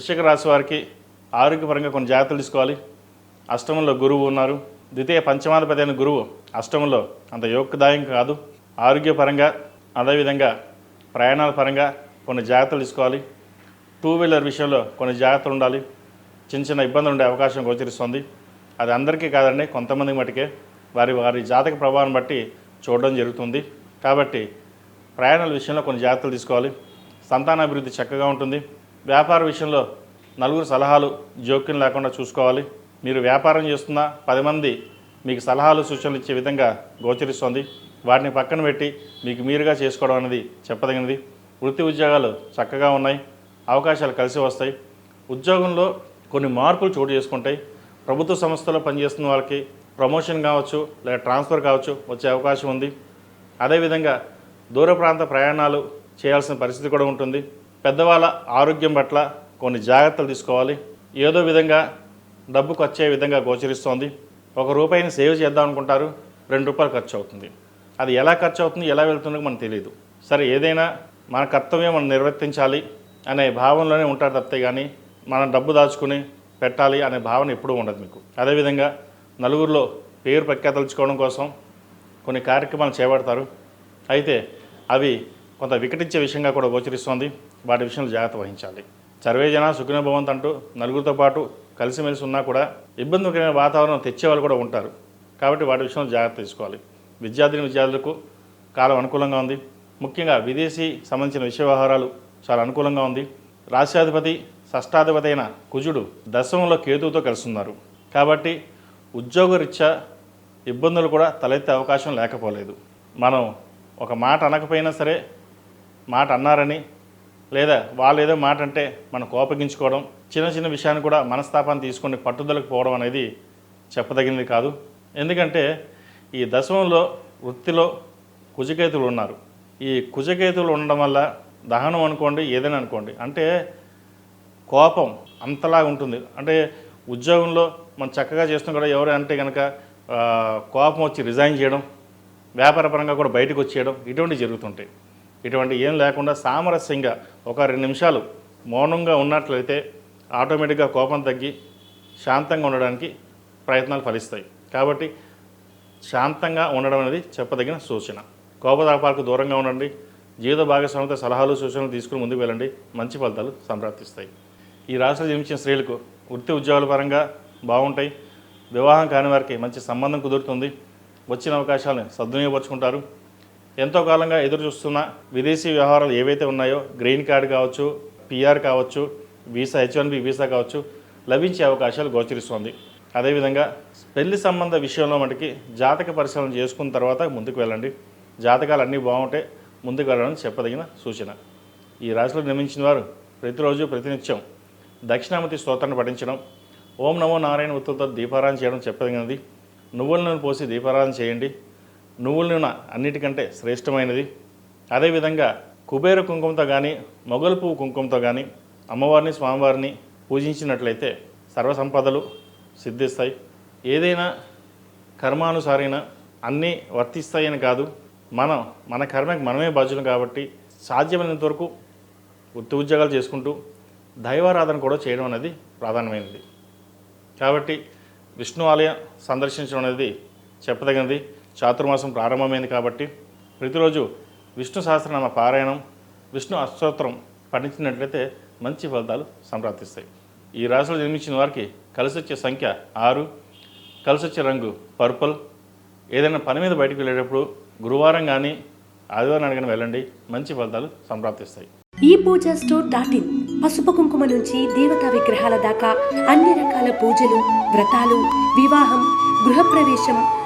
వృశ్చిక రాశి వారికి ఆరోగ్యపరంగా కొన్ని జాగ్రత్తలు తీసుకోవాలి. అష్టమంలో గురువు ఉన్నారు. ద్వితీయ పంచమాధిపతి అయిన గురువు అష్టమంలో అంత యోగదాయం కాదు. ఆరోగ్యపరంగా అదేవిధంగా ప్రయాణాల పరంగా కొన్ని జాగ్రత్తలు తీసుకోవాలి. టూ వీలర్ విషయంలో కొన్ని జాగ్రత్తలు ఉండాలి. చిన్న చిన్న ఇబ్బందులు ఉండే అవకాశం గోచరిస్తుంది. అది అందరికీ కాదండి కొంతమంది మటుకే. వారి వారి జాతక ప్రభావం బట్టి చూడడం జరుగుతుంది. కాబట్టి ప్రయాణాల విషయంలో కొన్ని జాగ్రత్తలు తీసుకోవాలి. సంతానాభివృద్ధి చక్కగా ఉంటుంది. వ్యాపార విషయంలో నలుగురు సలహాలు జోక్యం లేకుండా చూసుకోవాలి. మీరు వ్యాపారం చేస్తున్న పది మంది మీకు సలహాలు సూచనలు ఇచ్చే విధంగా గోచరిస్తుంది. వాటిని పక్కన పెట్టి మీకు మీరుగా చేసుకోవడం అనేది చెప్పదగినది. వృత్తి ఉద్యోగాలు చక్కగా ఉన్నాయి. అవకాశాలు కలిసి వస్తాయి. ఉద్యోగంలో కొన్ని మార్పులు చోటు చేసుకుంటాయి. ప్రభుత్వ సంస్థలో పనిచేస్తున్న వాళ్ళకి ప్రమోషన్ కావచ్చు లేదా ట్రాన్స్ఫర్ కావచ్చు వచ్చే అవకాశం ఉంది. అదేవిధంగా దూర ప్రాంత ప్రయాణాలు చేయాల్సిన పరిస్థితి కూడా ఉంటుంది. పెద్దవాళ్ళ ఆరోగ్యం పట్ల కొన్ని జాగ్రత్తలు తీసుకోవాలి. ఏదో విధంగా డబ్బు ఖర్చే విధంగా గోచరిస్తోంది. ఒక రూపాయిని సేవ్ చేద్దాం అనుకుంటారు. రెండు రూపాయలు ఖర్చు అవుతుంది. అది ఎలా ఖర్చు అవుతుంది ఎలా వెళ్తుందో మనకు తెలియదు. సరే ఏదైనా మన కర్తవ్యం మనం నిర్వర్తించాలి అనే భావనలోనే ఉంటారు తప్పితే కానీ మనం డబ్బు దాచుకుని పెట్టాలి అనే భావన ఎప్పుడూ ఉండదు మీకు. అదేవిధంగా నలుగురిలో పేరు ప్రఖ్యాతలుచుకోవడం కోసం కొన్ని కార్యక్రమాలు చేపడతారు. అయితే అవి కొంత వికటించే విషయంగా కూడా గోచరిస్తోంది. వాటి విషయంలో జాగ్రత్త వహించాలి. సర్వేజన జన అంటూ నలుగురితో పాటు కలిసిమెలిసి ఉన్నా కూడా ఇబ్బందికరమైన వాతావరణం తెచ్చేవాళ్ళు కూడా ఉంటారు. కాబట్టి వాటి విషయంలో జాగ్రత్త తీసుకోవాలి. విద్యార్థిని విద్యార్థులకు కాలం అనుకూలంగా ఉంది. ముఖ్యంగా విదేశీ సంబంధించిన విషయ వ్యవహారాలు చాలా అనుకూలంగా ఉంది. రాష్ట్రాధిపతి షష్టాధిపతి అయిన కుజుడు దశమంలో కేతువుతో కలుస్తున్నారు. కాబట్టి ఉద్యోగరీత్యా ఇబ్బందులు కూడా తలెత్తే అవకాశం లేకపోలేదు. మనం ఒక మాట అనకపోయినా సరే మాట అన్నారని లేదా వాళ్ళు ఏదో మాట అంటే మనం కోపగించుకోవడం చిన్న చిన్న విషయాన్ని కూడా మనస్తాపాన్ని తీసుకొని పట్టుదలకు పోవడం అనేది చెప్పదగినది కాదు. ఎందుకంటే ఈ దశమంలో వృత్తిలో కుజకేతులు ఉన్నారు. ఈ కుజకేతులు ఉండడం వల్ల దహనం అనుకోండి ఏదైనా అనుకోండి. అంటే కోపం అంతలా ఉంటుంది. అంటే ఉద్యోగంలో మనం చక్కగా చేస్తున్న కూడా ఎవరు అంటే కనుక కోపం వచ్చి రిజైన్ చేయడం వ్యాపారపరంగా కూడా బయటకు వచ్చేయడం ఇటువంటివి జరుగుతుంటాయి. ఇటువంటి ఏం లేకుండా సామరస్యంగా ఒక రెండు నిమిషాలు మౌనంగా ఉన్నట్లయితే ఆటోమేటిక్గా కోపం తగ్గి శాంతంగా ఉండడానికి ప్రయత్నాలు ఫలిస్తాయి. కాబట్టి శాంతంగా ఉండడం అనేది చెప్పదగిన సూచన. కోపతాపాలకు దూరంగా ఉండండి. జీవిత భాగస్వామితో సలహాలు సూచనలు తీసుకుని ముందుకు వెళ్ళండి. మంచి ఫలితాలు సంప్రాప్తిస్తాయి. ఈ రాశిలో జన్మించిన స్త్రీలకు వృత్తి ఉద్యోగాల పరంగా బాగుంటాయి. వివాహం కాని వారికి మంచి సంబంధం కుదురుతుంది. వచ్చిన అవకాశాలను సద్వినియోగపరుచుకుంటారు. ఎంతో కాలంగా ఎదురు చూస్తున్న విదేశీ వ్యవహారాలు ఏవైతే ఉన్నాయో గ్రీన్ కార్డ్ కావచ్చు పిఆర్ కావచ్చు visa H one B visa కావచ్చు లభించే అవకాశాలు గోచరిస్తోంది. అదేవిధంగా పెళ్ళి సంబంధ విషయంలో మటుకి జాతక పరిశీలన చేసుకున్న తర్వాత ముందుకు వెళ్ళండి. జాతకాలు అన్నీ బాగుంటే ముందుకు వెళ్ళడం చెప్పదగిన సూచన. ఈ రాశిలో నిర్మించిన వారు ప్రతిరోజు ప్రతినిత్యం దక్షిణామతి స్తోత్రాన్ని పఠించడం ఓం నమో నారాయణ ఉత్తులతో దీపారాధన చేయడం చెప్పదగినది. నువ్వుల నూనె పోసి దీపారాధన చేయండి. నువ్వుల నూనె అన్నిటికంటే శ్రేష్టమైనది. అదేవిధంగా కుబేర కుంకుమతో కానీ మొగలు పువ్వు కుంకుమతో కానీ అమ్మవారిని స్వామివారిని పూజించినట్లయితే సర్వసంపదలు సిద్ధిస్తాయి. ఏదైనా కర్మానుసారైన అన్నీ వర్తిస్తాయని కాదు. మనం మన కర్మకి మనమే బాధ్యులం కాబట్టి సాధ్యమైనంత వరకు వృత్తి ఉద్యోగాలు చేసుకుంటూ దైవారాధన కూడా చేయడం అనేది ప్రాధాన్యమైనది. కాబట్టి విష్ణు ఆలయం సందర్శించడం అనేది చెప్పదగినది. చాతుర్మాసం ప్రారంభమైంది కాబట్టి ప్రతిరోజు విష్ణు సహస్రనామ పారాయణం విష్ణు అష్టోత్తరం పఠించినట్లయితే మంచి ఫలితాలు సంప్రాప్తిస్తాయి. ఈ రాశిలో జన్మించిన వారికి కలిసి వచ్చే సంఖ్య ఆరు కలిసి వచ్చే రంగు పర్పుల్. ఏదైనా పని మీద బయటకు వెళ్ళేటప్పుడు గురువారం కానీ ఆదివారం అడిగిన వెళ్ళండి మంచి ఫలితాలు సంప్రాప్తిస్తాయి. ఈ పూజా స్టోర్ డాట్ ఇన్ పసుపు కుంకుమ నుంచి దేవతా విగ్రహాల దాకా అన్ని రకాల పూజలు వ్రతాలు వివాహం గృహప్రవేశం